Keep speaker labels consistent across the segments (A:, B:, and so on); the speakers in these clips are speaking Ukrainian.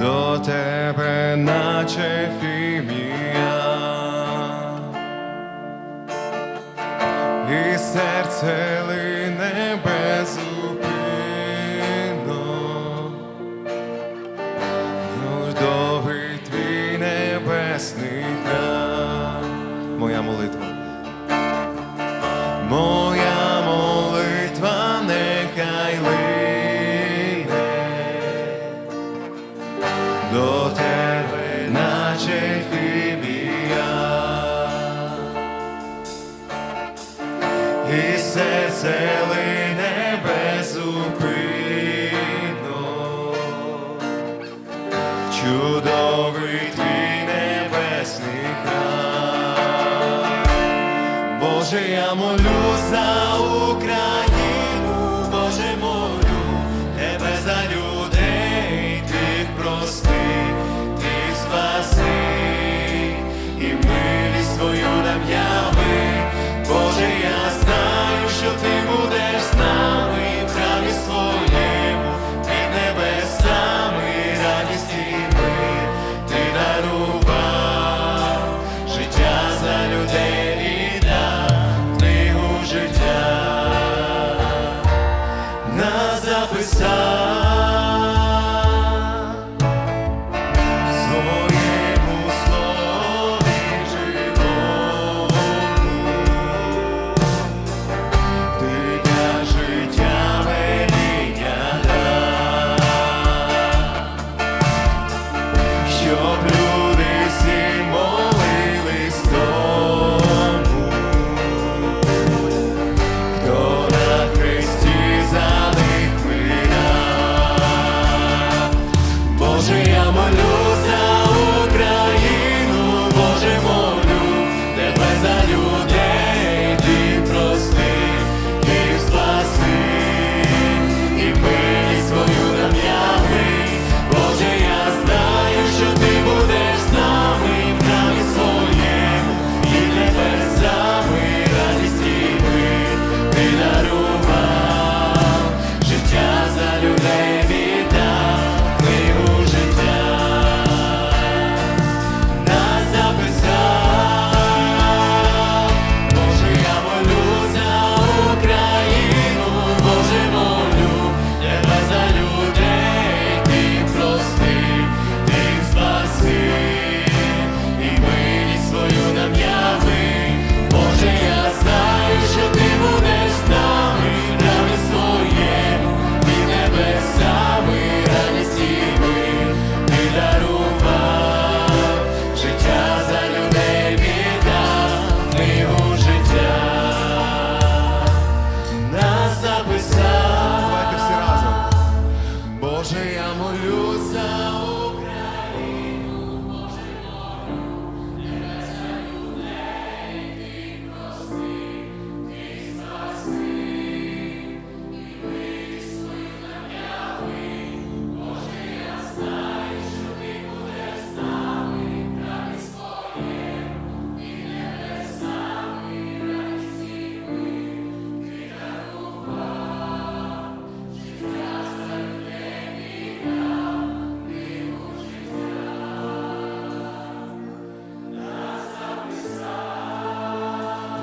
A: до тебе, наче фімія, і серце лине без зупину. і серце лине безупинно. Чудовий твій небесний храм. Боже, я молю за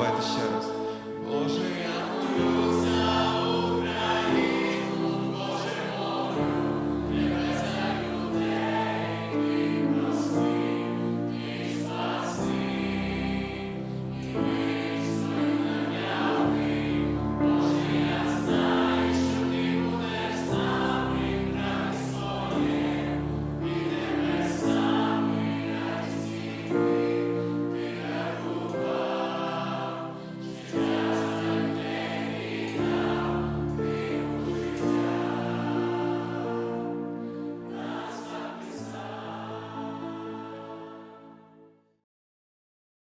A: I got the shadows.